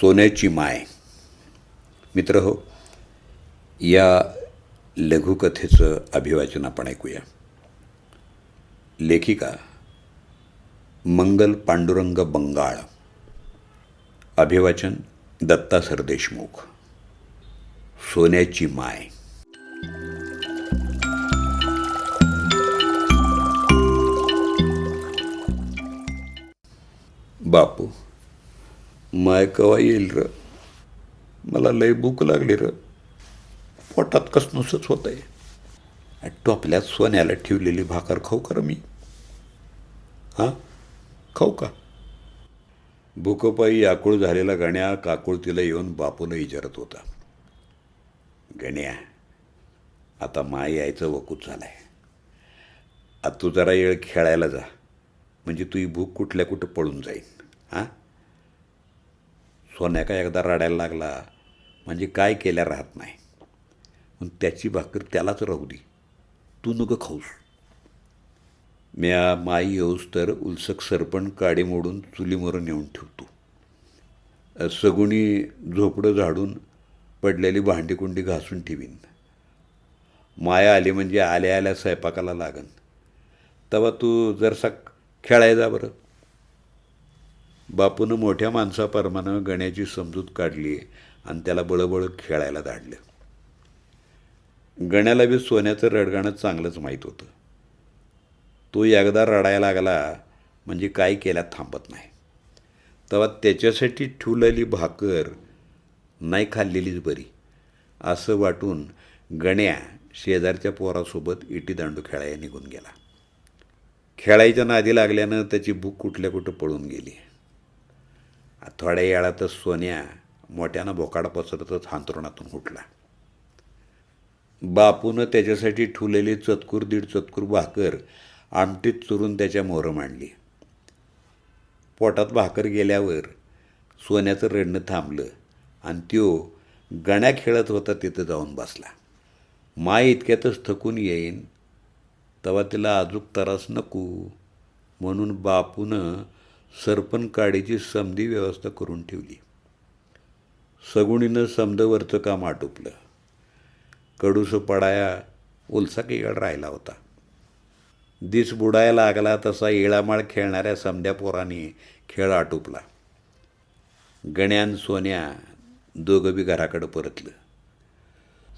सोन्याची माय. मित्र हो या लघुकथेचं अभिवाचन आपण ऐकूया. लेखिका मंगल पांडुरंग बंगाळ. अभिवाचन दत्ता सरदेशमुख. सोन्याची माय. बापू माय कवा येईल र? मला लय भूक लागली र. पोटात कसनुसच होत आहे टोपल्यात सोन्याला ठेवलेली भाकर खाऊ का मी? हां? खाऊ का? भूकपाई आकुळ झालेला गण्या काकुळतीला येऊन बापूला विचारत होता. गण्या आता माय यायचं वकूद झालं आहे आता तू जरा येळ खेळायला जा. म्हणजे तुझी भूक कुठल्या कुठं पळून जाईल. हां? सोन्या का एकदा रडायला लागला म्हणजे काय केल्या राहत नाही. पण त्याची भाकर त्यालाच राहू दे. तू नको खाऊस. म्या माई येऊस तर उलसक सरपण काडी मोडून चुलीमोर नेऊन ठेवतो. सगुणी झोपडं झाडून पडलेली भांडीकुंडी घासून ठेवीन. माया आली म्हणजे आल्या आल्या स्वयंपाकाला लागन. तेव्हा तू जरसा खेळाय जा बरं. बापूनं मोठ्या माणसापरमानं गण्याची समजूत काढली आणि त्याला बळबळ खेळायला धाडलं. गण्याला बी सोन्याचं रडगाणं चांगलंच माहीत होतं. तो एकदा रडायला लागला म्हणजे काय केल्यात थांबत नाही. तेव्हा त्याच्यासाठी ठेवलेली भाकर नाही खाल्लेलीच बरी. असं वाटून गण्या शेजारच्या पोरासोबत इटी दांडू खेळायला निघून गेला. खेळायच्या नादी लागल्यानं त्याची भूक कुठल्या कुठं पळून गेली. थोड्या वेळातच सोन्या मोठ्यानं बोकाड पसरतच हांतरुणातून उठला बापूनं त्याच्यासाठी ठुलेली चतकूर दीड चतकूर भाकर आमटीत चुरून त्याच्या मोहरं मांडली. पोटात भाकर गेल्यावर सोन्याचं रडणं थांबलं आणि त्यो गण्या खेळत होता तिथं जाऊन बसला. माय इतक्यातच थकून येईन तेव्हा तिला अजूक तरास नको म्हणून बापूनं सरपण काडीची समधी व्यवस्था करून ठेवली. सगुणीनं समदवरचं काम आटोपलं. कडूसं पडाया ओलसा केगड राहिला होता. दिस बुडायला लागला तसा येळामाळ खेळणाऱ्या समध्या पोरांनी खेळ आटोपला. गण्यान सोन्या दोघं बी घराकडं परतलं.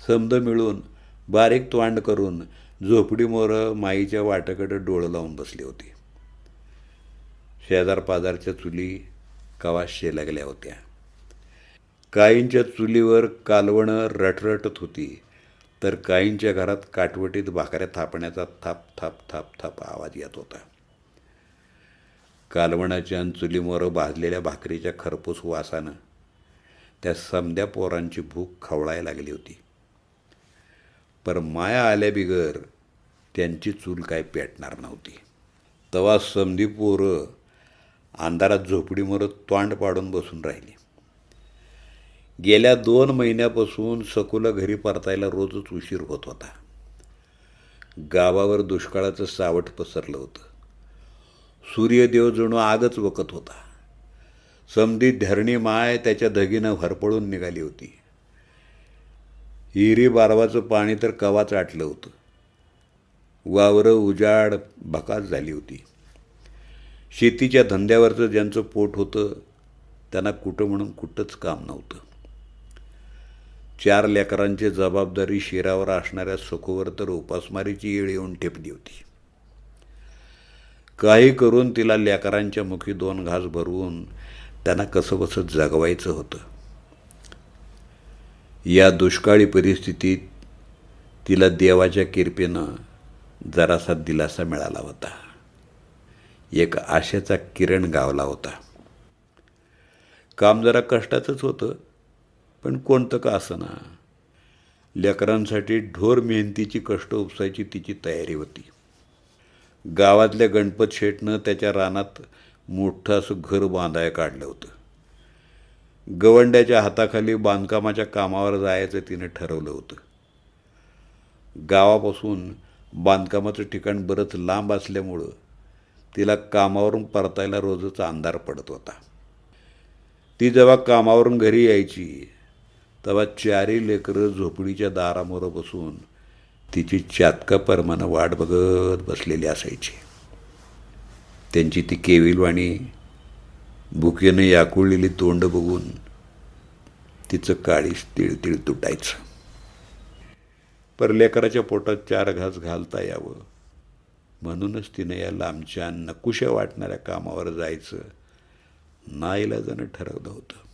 समद मिळून बारीक तोंड करून झोपडीमोरं माईच्या वाटाकडं डोळं लावून बसले होती. शेजार पाजारच्या चुली कवाशे लागल्या होत्या. काहींच्या चुलीवर कालवणं रटरटत होती तर काहींच्या घरात काटवटीत भाकऱ्या थापण्याचा थाप थाप थाप थाप आवाज येत होता. कालवणाच्या आणि भाजलेल्या भाकरीच्या खरपूस वासानं त्या समध्या पोरांची भूक खवळायला लागली होती. पर माया आल्या बिगर त्यांची चूल काय पेटणार नव्हती. तवा समधी पोरं अंधारात झोपडीमोर तोंड पाडून बसून राहिली. गेल्या दोन महिन्यापासून सकुला घरी परतायला रोजच उशीर होत होता. गावावर दुष्काळाचं सावट पसरलं होतं. सूर्यदेव जणू आगच वकत होता. समधी धरणी माय त्याच्या धगीनं भरपळून निघाली होती. हिरी बारवाचं पाणी तर कवाच आटलं होतं. वावरं उजाड भकास झाली होती. शेतीच्या धंद्यावरचं ज्यांचं पोट होतं त्यांना कुठं म्हणून कुठंच काम नव्हतं. चार लेकरांची जबाबदारी शिरावर असणाऱ्या सखोवर तर उपासमारीची येळ येऊन ठेपली होती. काही करून तिला लेकरांच्या मुखी दोन घास भरवून त्यांना कसंबसं जगवायचं होतं. या दुष्काळी परिस्थितीत तिला देवाच्या किरपेनं जरासा दिलासा मिळाला होता. एक आशेचा किरण गावला होता. काम जरा कष्टाचंच होतं पण कोणतं का असना. लेकरांसाठी ढोर मेहनतीची कष्ट उपसायची तिची तयारी होती. गावातल्या गणपत शेठनं त्याच्या रानात मोठं असं घर बांधाय काढलं होतं. गवंड्याच्या हाताखाली बांधकामाच्या कामावर जायचं तिनं ठरवलं होतं. गावापासून बांधकामाचं ठिकाण बरंच लांब असल्यामुळं तिला कामावरून परतायला रोजचा अंधार पडत होता. ती जेव्हा कामावरून घरी यायची तेव्हा चारी लेकरं झोपडीच्या दारामोरं बसून तिची चातका परमानं वाट बघत बसलेली असायची. त्यांची ती केविलवाणी भुकेनं याकुळलेली तोंड बघून तिचं काळीस तिळतिळ तुटायचं. पर लेकराच्या पोटात चार घास घालता यावं. म्हणूनच तिनं या लांबच्या नकुशा वाटणाऱ्या कामावर जायचं नाईलाजानं ठरवलं होतं.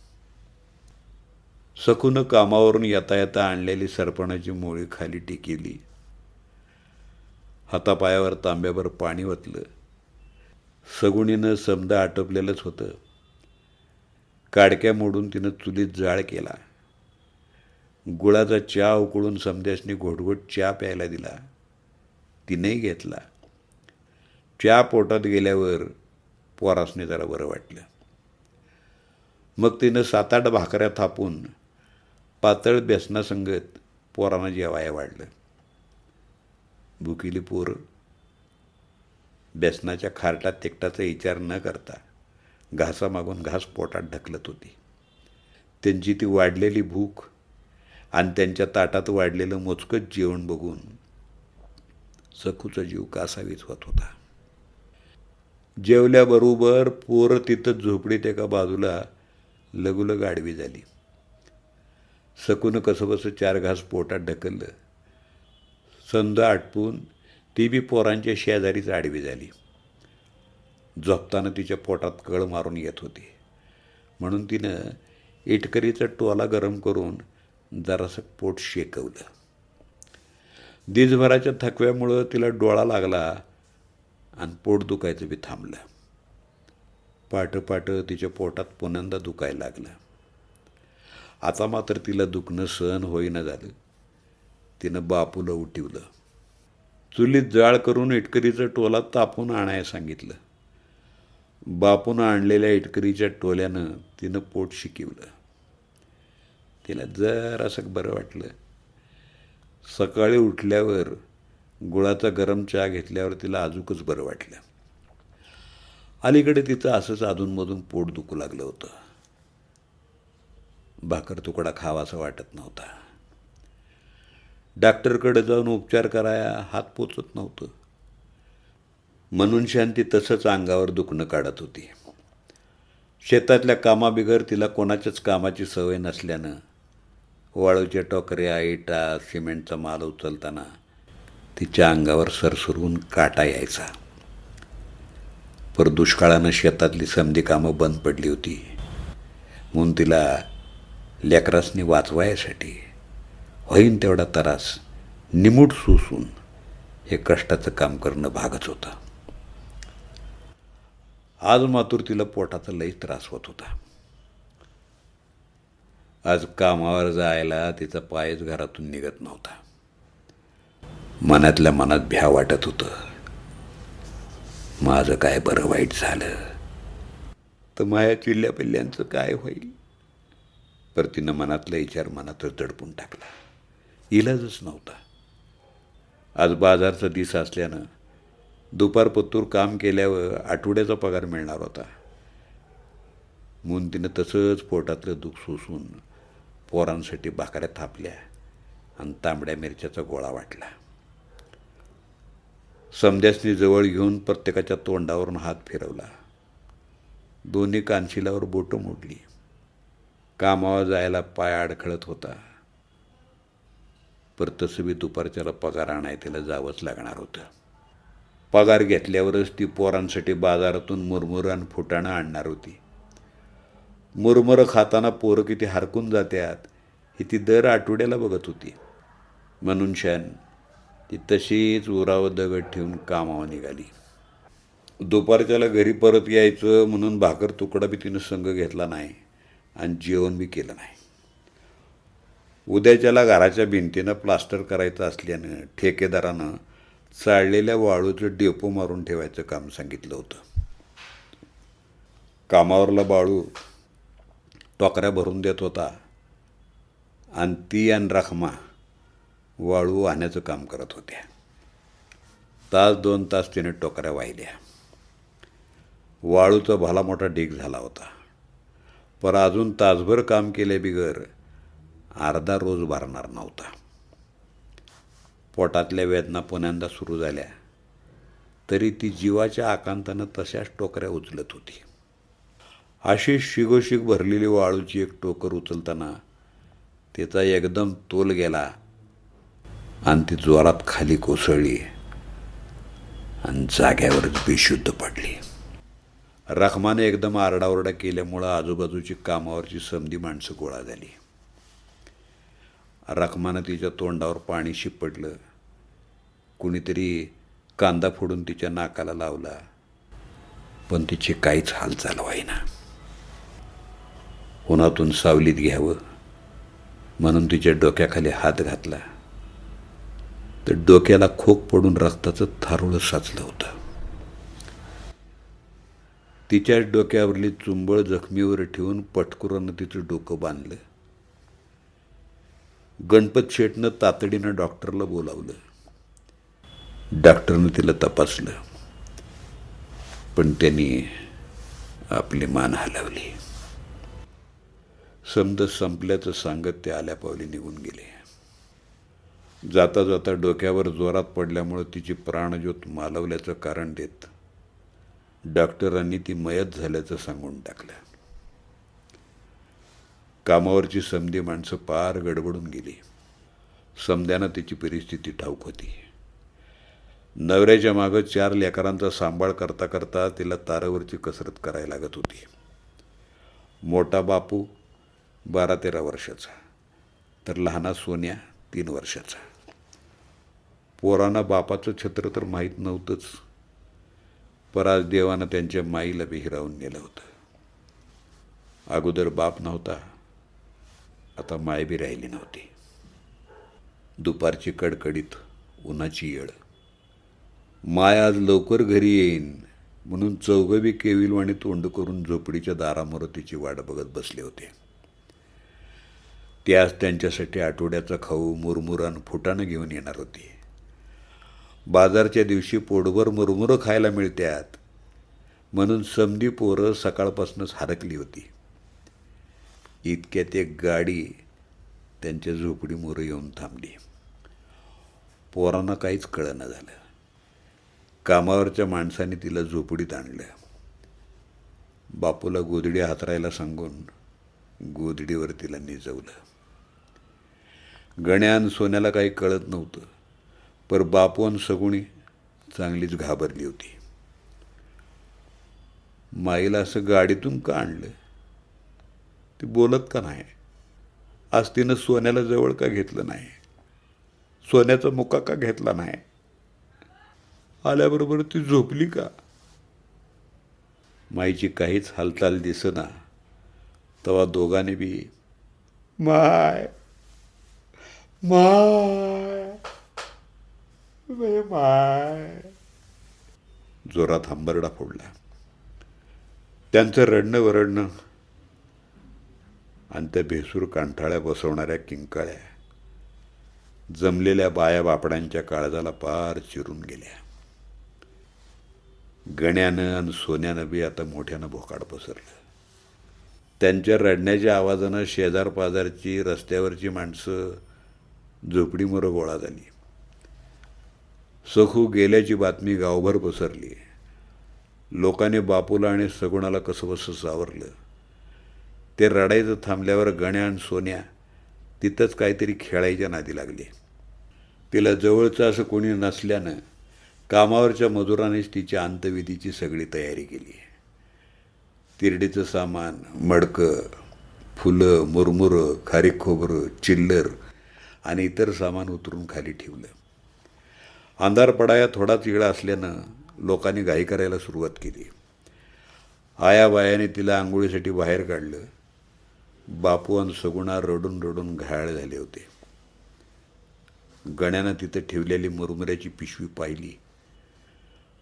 सखूनं कामावरून येता येता आणलेली सरपणाची मोळी खाली टिकेली. हातापायावर तांब्यावर पाणी ओतलं सगुणीनं समद आटोपलेलंच होतं. काडक्या मोडून तिनं चुलीत जाळ केला. गुळाचा चहा उकळून समद्यासनी घोटघोट चहा प्यायला दिला. तिनेही घेतला. च्या पोटात गेल्यावर पोरासने जरा बरं वाटलं. मग तिनं सात आठ भाकऱ्या थापून पातळ बेसनासंगत पोरानं जेवाया वाढलं. भुकिली पोर बेसनाच्या खारटात तिकटाचा विचार न करता घासामागून घास पोटात ढकलत होती. त्यांची ती वाढलेली भूक आणि त्यांच्या ताटात वाढलेलं मोजकंच जेवण बघून सखूचा जीव कासावीच होत होता. जेवल्याबरोबर पोरं तिथं झोपडीत एका बाजूला लगुलग आडवी झाली. सकून कसंबसं चार घास पोटात ढकललं. संद आटपून ती बी पोरांच्या शेजारीच आडवी झाली. झोपताना तिच्या पोटात कळ मारून येत होती. म्हणून तिनं इटकरीचा टोला गरम करून जरासं पोट शेकवलं. दिसभराच्या थकव्यामुळं तिला डोळा लागला. आणि पोट दुखायचं बी थांबलं. पाट पाट तिच्या पोटात पुन्यांदा दुखायला लागलं. आता मात्र तिला दुखणं सहन होईना झालं. तिनं बापूला उठवलं. चुलीत जाळ करून इटकरीचं टोला तापून आणायला सांगितलं. बापून आणलेल्या इटकरीच्या टोल्यानं तिनं पोट शिकवलं. तिला जरासं बरं वाटलं. सकाळी उठल्यावर गुळाचा गरम चहा घेतल्यावर तिला अजूकच बरं वाटलं. अलीकडे तिचं असंच अधूनमधून पोट दुखू लागलं होतं. भाकर तुकडा खावासा वाटत नव्हता. डॉक्टरकडे जाऊन उपचार कराया हात पोचत नव्हतं. म्हणून शांती तसंच अंगावर दुखणं काढत होती. शेतातल्या कामाबिगर तिला कोणाच्याच कामाची सवय नसल्यानं वाळूच्या टोकऱ्या इटा सिमेंटचा माल उचलताना तिच्या अंगावर सरसरून काटा यायचा. पर दुष्काळानं शेतातली समधी कामं बंद पडली होती. म्हणून तिला लेकरासने वाचवायसाठी होईन तेवढा तरास निमूट सोसून हे कष्टाचं काम करणं भागच होतं. आज मातूर तिला पोटाचा लई त्रास होत होता. आज कामावर जायला तिचा पायच घरातून निघत नव्हता. मनातल्या मनात भ्या वाटत होतं. माझं काय बरं वाईट झालं? तर माया चिल्ल्या पिल्ल्यांचं काय होईल? पर तिनं मनातला विचार मनातच दडपून टाकला. इलाजच नव्हता. आज बाजारचा दिस असल्यानं दुपार पत्तूर काम केल्यावर आठवड्याचा पगार मिळणार होता. म्हणून तिनं तसंच पोटातलं दुःख सोसून पोरांसाठी भाकऱ्या थापल्या आणि तांबड्या मिरच्याचा गोळा वाटला. समध्यासनी जवळ घेऊन प्रत्येकाच्या तोंडावरून हात फिरवला. दोन्ही कानशिलावर बोटं मोडली. कामावर जायला पाय अडखळत होता. पर तसं बी दुपारच्याला पगार आणाय त्याला जावंच लागणार होतं. पगार घेतल्यावरच ती पोरांसाठी बाजारातून मुरमुरं आणि फुटाणं आणणार होती. मुरमुरं खाताना पोरं किती हरकून जात्यात ही ती दर आठवड्याला बघत होती. म्हणून शान ती तशीच उरावर दगड ठेवून कामावर निघाली. दुपारच्याला घरी परत यायचं म्हणून भाकर तुकडा बी तिनं संघ घेतला नाही आणि जेवण बी केलं नाही. उद्याच्याला घराच्या भिंतीनं प्लास्टर करायचं असल्यानं ठेकेदारानं चाळलेल्या वाळूचं डेपो मारून ठेवायचं काम सांगितलं होतं. कामावरला बाळू टोकऱ्या भरून देत होता. आणि ती आणि रखमा वाळू वाहण्याचं काम करत होत्या. तास दोन तास तिने टोकऱ्या वाहिल्या. वाळूचा भला मोठा ढीग झाला होता. पर अजून तासभर काम केले बिगर अर्धा रोज भरणार नव्हता. पोटातल्या वेदना पुण्यांदा सुरू झाल्या. तरी ती जीवाच्या आकांतानं तशाच टोकऱ्या उचलत होती. अशी शिगोशिग भरलेली वाळूची एक टोकर उचलताना तिचा एकदम तोल गेला. आणि ती जोरात खाली कोसळली आणि जाग्यावरच बेशुद्ध पडली. रखमाने एकदम आरडाओरडा केल्यामुळं आजूबाजूची कामावरची समधी माणसं गोळा झाली. रखमानं तिच्या तोंडावर पाणी शिपटलं कुणीतरी कांदा फोडून तिच्या नाकाला लावला. पण तिची काहीच हालचाल व्हायना. उन्हातून सावलीत घ्यावं म्हणून तिच्या डोक्याखाली हात घातला. तर डोक्याला खोक पडून रक्ताचं थारोळं साचलं होतं. तिच्याच डोक्यावरली चुंबळ जखमीवर ठेवून पटकुरानं तिचं डोकं बांधलं. गणपत शेठनं तातडीनं डॉक्टरला बोलावलं. डॉक्टरनं तिला तपासलं. पण त्यांनी आपली मान हलवली. समज संपल्याचं सांगत ते आल्यापावली निघून गेले. जाता जाता डोक्यावर जोरात पडल्यामुळं तिची प्राणज्योत मालवल्याचं कारण देत डॉक्टरांनी ती मयत झाल्याचं सांगून टाकलं. कामावरची समधी माणसं पार गडबडून गेली. समध्यानं तिची परिस्थिती ठाऊक होती. नवऱ्याच्या मागं चार लेकरांचा सांभाळ करता करता तिला तारावरची कसरत करायला लागत होती. मोठा बापू बारा तेरा वर्षाचा तर लहाना सोन्या तीन वर्षाचा. पोरांना बापाचं छत्र तर माहीत नव्हतंच. पर आज देवानं त्यांच्या माईला बिहिरावून नेलं होतं. अगोदर बाप नव्हता. आता माय बी राहिली नव्हती. दुपारची कडकडीत उन्हाची येळ. माय आज लवकर घरी येईन म्हणून चौघं बी केविलवाणी तोंड करून झोपडीच्या दारामोर तिची वाट बघत बसले होते. त्यास त्यांच्यासाठी आठवड्याचा खाऊ मुरमुरान फुटानं घेऊन येणार होती. बाजारच्या दिवशी पोटभर मुरमुरं खायला मिळत्यात. म्हणून समधी पोरं सकाळपासूनच हरकली होती. इतक्यात एक गाडी त्यांच्या झोपडीमोरं येऊन थांबली. पोरांना काहीच कळना झालं. कामावरच्या माणसाने तिला झोपडीत आणलं. बापूला गोधडी हातरायला सांगून गोधडीवर तिला निजवलं. गण्यान सोन्याला काही कळत नव्हतं. पर बापवन आणि सगुणी चांगलीच घाबरली होती. माईला असं गाडीतून का आणलं? ती बोलत का नाही? आज तिनं सोन्याला जवळ का घेतलं नाही? सोन्याचा मुका का घेतला नाही? आल्याबरोबर ती झोपली का? माईची काहीच हालचाल दिसना तेव्हा दोघांनी बी माय माय माय जोरात हंबरडा फोडला. त्यांचं रडणं वरडणं आणि त्या भेसूर कांठाळ्या बसवणाऱ्या किंकाळ्या जमलेल्या बाया बापड्यांच्या काळजाला पार चिरून गेल्या. गण्यानं आणि सोन्यानं बी आता मोठ्यानं भोकाड पसरलं. त्यांच्या रडण्याच्या आवाजानं शेजार पाजारची रस्त्यावरची माणसं झोपडीमोरं गोळा झाली. सखू गेल्याची बातमी गावभर पसरली. लोकांनी बापूला आणि सगुणाला कसंबसं सावरलं. ते रडायचं थांबल्यावर गण्या आणि सोन्या तिथंच काहीतरी खेळायच्या नादी लागली. तिला जवळचं असं कोणी नसल्यानं कामावरच्या मजुरानेच तिच्या अंतविधीची सगळी तयारी केली. तिरडीचं सामान मडकं फुलं मुरमुरं खारीक खोबरं चिल्लर आणि इतर सामान उतरून खाली ठेवलं. अंधार पडाया थोडाच वेळ असल्यानं लोकांनी घाई करायला सुरुवात केली. आया बायाने तिला आंघोळीसाठी बाहेर काढलं. बापू आणि सगुणा रडून रडून घायाळ झाले होते. गण्यानं तिथं ठेवलेली मुरमुऱ्याची पिशवी पाहिली.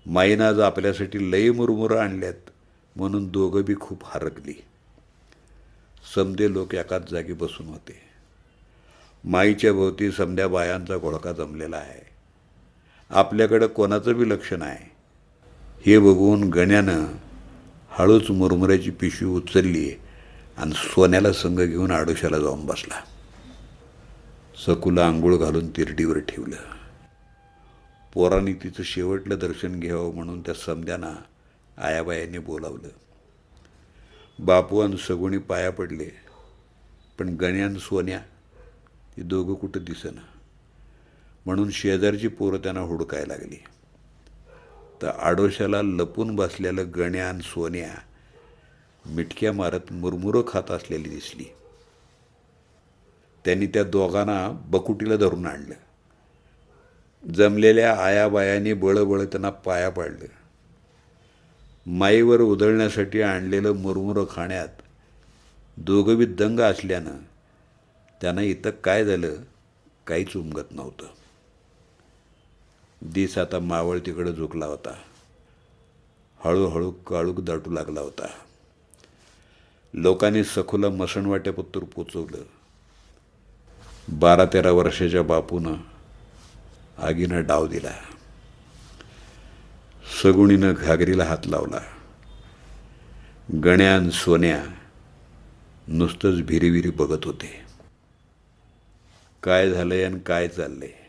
माईनं आज आपल्यासाठी लई मुरमुरं आणल्यात म्हणून दोघं बी खूप हरकली. समदे लोक एकाच जागी बसून होते. माईच्या भोवती समद्या बायांचा घोळका जमलेला आहे. आपल्याकडं कोणाचं बी लक्ष नाही. हे बघून गण्यानं हळूच मुरमुऱ्याची पिशवी उचलली आणि सोन्याला संघ घेऊन आडोशाला जाऊन बसला. सकूला आंघोळ घालून तिरडीवर ठेवलं. पोरांनी तिचं शेवटलं दर्शन घ्यावं म्हणून त्या समद्यांना आयाबायांनी बोलावलं. बापू आणि सगुणी पाया पडले पण गण्यान सोन्या ही दोघं कुठं दिसेना. म्हणून शेजारची पोरं त्यांना हुडकायला लागली. तर आडोशाला लपून बसलेलं गण्यान सोन्या मिटक्या मारत मुरमुरं खात असलेली दिसली. त्यांनी त्या दोघांना बकुटीला धरून आणलं. जमलेल्या आयाबायांनी बळबळ त्यांना पाया पाडलं. माईवर उधळण्यासाठी आणलेलं मुरमुरं खाण्यात दोघंबी दंग असल्यानं त्यांना इथं काय झालं काहीच उमगत नव्हतं. दिस आता मावळ तिकडं झुकला होता. हळूहळू काळूक दाटू लागला होता. लोकांनी सखूला मसणवाट्यापत्तूर पोचवलं. बारा तेरा वर्षाच्या बापूनं आगीनं डाव दिला. सगुणीनं घागरीला हात लावला. गण्यान सोन्या नुसतंच भिरीविरी बघत होते. काय झालंय आणि काय चाललंय?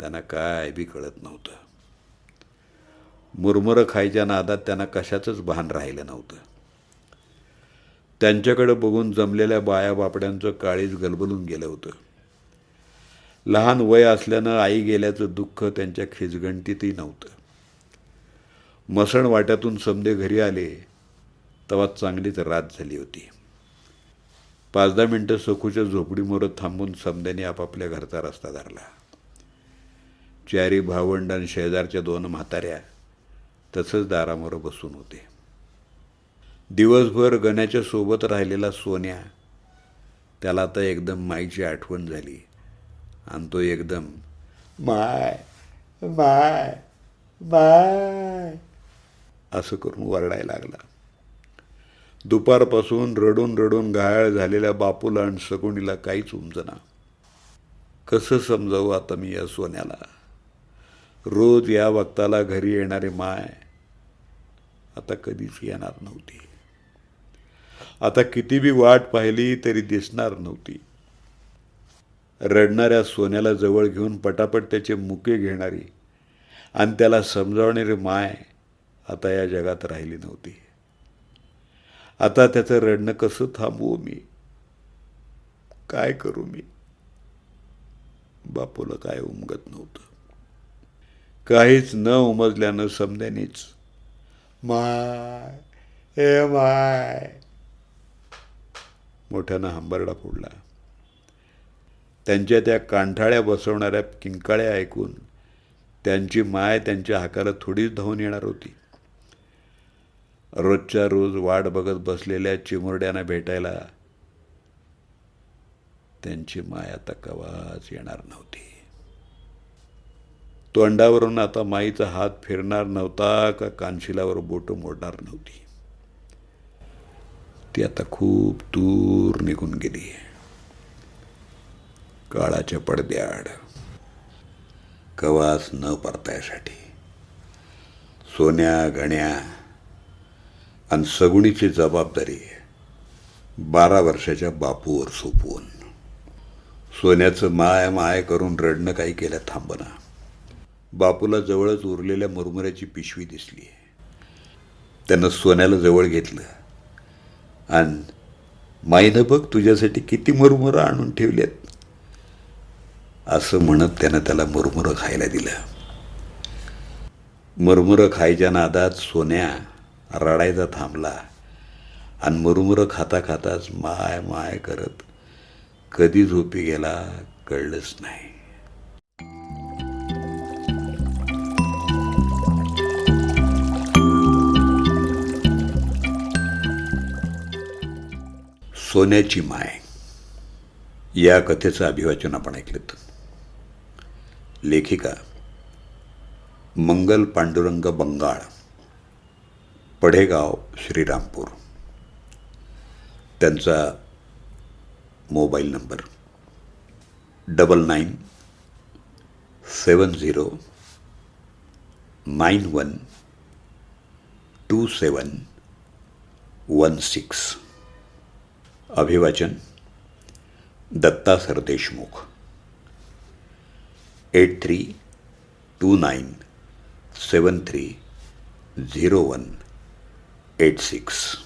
त्यांना काय बी कळत नव्हतं. मुरमुरं खायच्या नादात त्यांना कशाचंच भान राहिलं नव्हतं. त्यांच्याकडे बघून जमलेल्या बाया बापड्यांचं काळीज गलबलून गेलं होतं. लहान वय असल्यानं आई गेल्याचं दुःख त्यांच्या खिजगणतीतही नव्हतं. मसण वाट्यातून समदे घरी आले तेव्हा चांगलीच रात झाली होती. पाच दहा मिनटं सखूच्या झोपडीमोरं थांबून समद्याने आपापल्या घरचा रस्ता धरला. चारी भावंड आणि शेजारच्या दोन म्हाताऱ्या तसंच दारामोरं बसून होते. दिवसभर गण्याच्या सोबत राहिलेला सोन्या त्याला आता एकदम माईची आठवण झाली. आणि तो एकदम माय माय माय असं करून वरडायला लागला. दुपारपासून रडून रडून घायाळ झालेल्या बापूला आणि सकुणीला काहीच उमजना कसं समजावं आता मी या सोन्याला? रोज या वक्ताला घरी येणारे माय आता कधीच येणार नव्हती. आता किती बी वाट पाहिली तरी दिसणार नव्हती. रडणाऱ्या सोन्याला जवळ घेऊन पटापट त्याचे मुके घेणारी आणि त्याला समजावणारी माय आता या जगात राहिली नव्हती. आता त्याचं रडणं कसं थांबवू मी? काय करू मी? बापूला काय उमगत नव्हतं. काहीच न उमजल्यानं समद्यानीच माय हे माय. मोठ्यानं हंबरडा फोडला. त्यांच्या त्या कांठाळ्या बसवणाऱ्या किंकाळ्या ऐकून त्यांची माय त्यांच्या हाकाला थोडीच धावून येणार होती. रोजच्या रोज वाट बघत बसलेल्या चिमुरड्यांना भेटायला त्यांची माय आता कवाच येणार नव्हती. तोंडावरून आता माईचा हात फिरणार नव्हता का कानशिलावर बोटं मोडणार नव्हती. ती आता खूप दूर निघून गेली काळाच्या पडद्याआड. कवास न परतायसाठी. सोन्या गण्या आणि सगुणीची जबाबदारी बारा वर्षाच्या बापूवर सोपवून. सोन्याचं माय माय करून रडणं काही केलं थांबना. बापूला जवळच उरलेल्या मुरमुऱ्याची पिशवी दिसली. त्यानं सोन्याला जवळ घेतलं. आणि माईनं बघ तुझ्यासाठी किती मुरमुरं आणून ठेवल्यात असं म्हणत त्यानं त्याला मुरमुरं खायला दिलं. मुरमुरं खायच्या नादात सोन्या रडायचा थांबला आणि मुरमुरं खाता खाताच माय माय करत कधी झोपी गेला कळलंच नाही. सोन्याची माय. या कथेचं अभिवाचन आपण ऐकलं लेखिका मंगल पांडुरंग बंगाळ पढेगाव श्रीरामपूर. त्यांचा mobile number double nine seven zero nine one two seven one six. अभिवाचन. Datta Sardeshmukh. Eight three two nine seven three zero one eight six